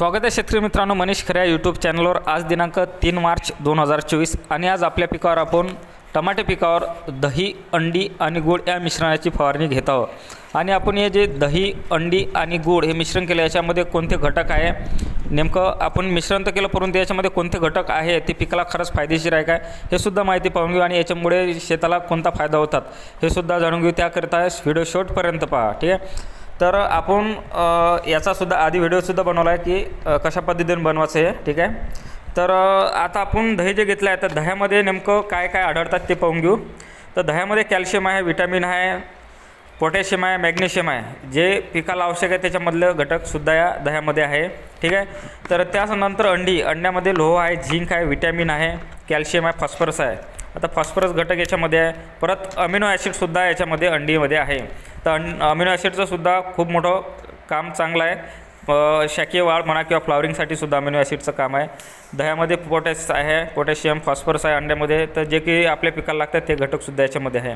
स्वागत आहे शेतकरी मित्रांनो मनीष खऱ्या यूट्यूब चॅनलवर आज दिनांक तीन मार्च दोन हजार चोवीस आणि आज आपल्या पिकावर आपण टमाटे पिकावर दही अंडी आणि गूळ या मिश्रणाची फवारणी घेत आहोत. आणि आपण हे जे दही अंडी आणि गूळ हे मिश्रण केलं याच्यामध्ये कोणते घटक आहे? नेमकं आपण मिश्रण तर केलं परंतु याच्यामध्ये कोणते घटक आहे? ते पिकाला खरंच फायदेशीर आहे काय हे सुद्धा माहिती पाहून घेऊ आणि याच्यामुळे शेताला कोणता फायदा होतात हे सुद्धा जाणून घेऊ. त्याकरिता व्हिडिओ शॉर्टपर्यंत पहा ठीक आहे? तर आपण याचासुद्धा आधी व्हिडिओसुद्धा बनवला आहे की कशा पद्धतीने बनवायचं आहे ठीक आहे? तर आता आपण दही जे घेतलं आहे तर दह्यामध्ये नेमकं काय काय आढळतात ते पाहून घेऊ. तर दह्यामध्ये कॅल्शियम आहे विटॅमिन आहे पोटॅशियम आहे मॅग्नेशियम आहे. जे पिकाला आवश्यक आहे त्याच्यामधलं घटकसुद्धा या दह्यामध्ये आहे ठीक आहे? तर त्यानंतर अंडी अंड्यामध्ये लोह आहे झिंक आहे विटॅमिन आहे कॅल्शियम आहे फॉस्फरस आहे. आता फॉस्फरस घटक याच्यामध्ये आहे. परत अमिनो ॲसिडसुद्धा याच्यामध्ये अंडीमध्ये आहे. तर अन अमिनो ॲसिडचं सुद्धा खूप मोठं काम चांगलं आहे. शाकीय वाढ म्हणा किंवा फ्लॉवरिंगसाठी सुद्धा अमिनो ॲसिडचं काम आहे. दह्यामध्ये पोटॅश आहे पोटॅशियम फॉस्फरस आहे अंड्यामध्ये. तर जे की आपल्या पिकाला लागतात ते घटकसुद्धा याच्यामध्ये आहे.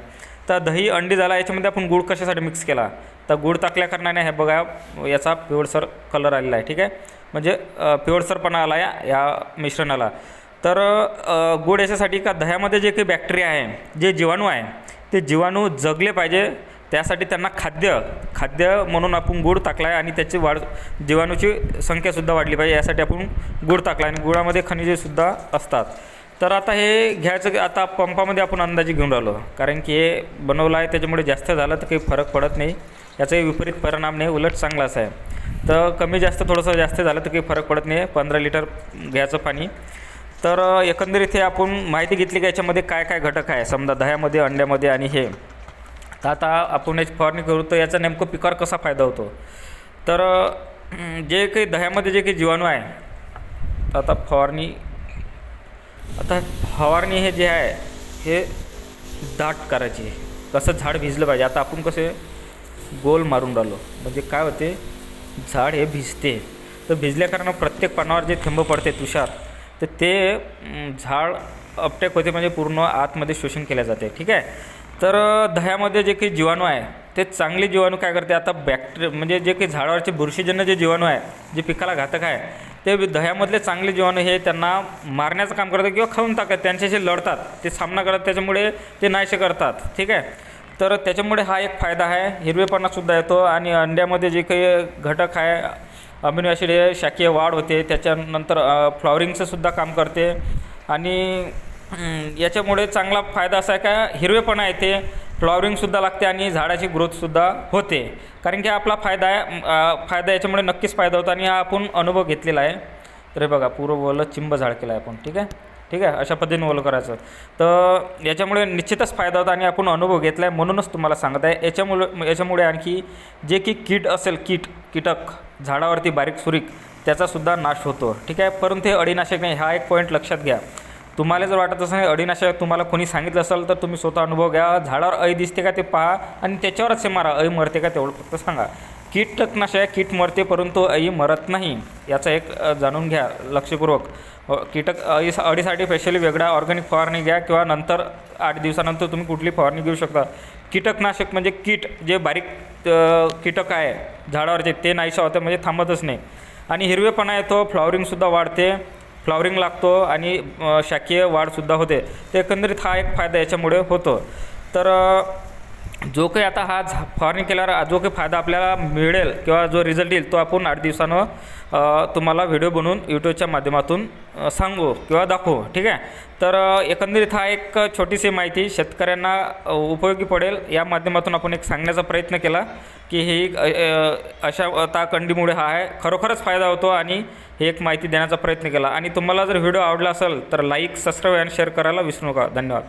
तर दही अंडी झाला याच्यामध्ये आपण गूळ कशासाठी मिक्स केला? तर गूळ टाकल्या कारणाने हे बघा याचा पिवळसर कलर आलेला आहे ठीक आहे? म्हणजे पिवळसरपणा आला या या मिश्रणाला. तर अ, गूळ याच्यासाठी का दह्यामध्ये जे काही बॅक्टेरिया आहे जे जीवाणू आहे ते जीवाणू जगले पाहिजे. त्यासाठी त्यांना खाद्य खाद्य म्हणून आपण गूळ टाकला आहे आणि त्याची वाढ जीवाणूची संख्यासुद्धा वाढली पाहिजे. यासाठी आपण गूळ टाकला आणि गुळामध्ये खनिजेसुद्धा असतात. तर आता हे घ्यायचं आता पंपामध्ये आपण अंदाजे घेऊन राहिलो. कारण की हे बनवलं आहे त्याच्यामुळे जास्त झालं तर काही फरक पडत नाही. याचाही विपरीत परिणाम नाही उलट चांगलाच आहे. तर कमी जास्त थोडंसं जास्त झालं तर काही फरक पडत नाही. पंधरा लिटर घ्यायचं पाणी. तर एकंदरीत हे आपण माहिती घेतली की याच्यामध्ये काय काय घटक आहे? समजा दह्यामध्ये अंड्यामध्ये आणि हे. तर आता आपण याची फवारणी करू तर याचा नेमकं पिकावर कसा फायदा होतो? तर जे काही दह्यामध्ये जे काही जीवाणू आहे तर आता फवारणी आता फवारणी हे जे आहे हे दाट करायची. कसं झाड भिजलं पाहिजे. आता आपण कसे गोल मारून राहिलो. म्हणजे काय होते? झाड हे भिजते. तर भिजल्याकारणानं प्रत्येक पानावर जे थेंब पडते तुषार तर ते झाड अपटेक होते म्हणजे पूर्ण आतमध्ये शोषण केल्या जाते. ठीक आहे? तर दह्यामध्ये जे काही जीवाणू आहे ते चांगले जीवाणू काय करते? आता बॅक्टेरिया म्हणजे जे काही झाडावरचे बुरशीजन्य जे जीवाणू आहे जे पिकाला घातक आहे ते दह्यामधले चांगले जीवाणू हे त्यांना मारण्याचं काम करतात किंवा खाऊन टाकतात. त्यांच्याशी लढतात ते सामना करतात त्याच्यामुळे ते नाहीसे करतात. ठीक आहे? तर त्याच्यामुळे हा एक फायदा आहे. हिरवेपणासुद्धा येतो आणि अंड्यामध्ये जे काही घटक आहे अमिनो ॲसिड हे शाकीय वाढ होते. त्याच्यानंतर फ्लॉवरिंगचं सुद्धा काम करते. आणि याच्यामुळे चांगला फायदा असा आहे का हिरवेपणा येते फ्लॉवरिंगसुद्धा लागते आणि झाडाची ग्रोथसुद्धा होते. कारण की आपला फायदा आहे फायदा याच्यामुळे नक्कीच फायदा होतो आणि हा आपण अनुभव घेतलेला आहे. तर हे बघा पूर्व ओलं चिंब झाड केलं आहे आपण ठीक आहे? ठीक आहे अशा पद्धतीने ओलं करायचं. तर याच्यामुळे निश्चितच फायदा होता आणि आपण अनुभव घेतला आहे म्हणूनच तुम्हाला सांगत आहे. याच्यामुळे याच्यामुळे आणखी जे की कीट असेल कीट कीटक झाडावरती बारीक सुरीक त्याचासुद्धा नाश होतो. ठीक आहे? परंतु हे अडीनाशक नाही हा एक पॉईंट लक्षात घ्या. तुम्हाला जर वाटत असेल अडीनाशक तुम्हाला कोणी सांगितलं असेल तर तुम्ही स्वतः अनुभव घ्या. झाडावर अळी दिसते का ते पहा आणि त्याच्यावरच हे मारा. अळी मरते का तेवढं फक्त सांगा. कीटकनाशक कीट मरते परंतु अळी मरत नाही. याचा एक जाणून घ्या लक्षपूर्वक. कीटक अळी अळीसाठी स्पेशली वेगळा ऑर्गॅनिक फवारणी घ्या किंवा नंतर आठ दिवसानंतर तुम्ही कुठली फवारणी घेऊ शकता. कीटकनाशक म्हणजे कीट जे बारीक कीटक आहे झाडावरचे ते नाहीशा होतं म्हणजे थांबतच नाही. आणि हिरवेपणा येतो फ्लॉवरिंगसुद्धा वाढते. फ्लॉवरिंग लागतो आणि शाकीय वाढसुद्धा होते. तर एकंदरीत हा एक फायदा याच्यामुळे होतो. तर जो काही आता हा झा फवारणी केल्यावर जो काही फायदा आपल्याला मिळेल किंवा जो रिझल्ट येईल तो आपण आठ दिवसानं तुम्हाला व्हिडिओ बनवून यूट्यूबच्या माध्यमातून सांगू किंवा दाखवू. ठीक आहे? तर एकंदरीत हा एक छोटीशी माहिती शेतकऱ्यांना उपयोगी पडेल. या माध्यमातून आपण एक सांगण्याचा प्रयत्न केला की हे एक, अशा आता कंडीमुळे हा आहे. खरोखरच फायदा होतो आणि ही एक माहिती देण्याचा प्रयत्न केला. आणि तुम्हाला जर व्हिडिओ आवडला असेल तर लाईक सबस्क्राईब आणि शेअर करायला विसरू नका. धन्यवाद.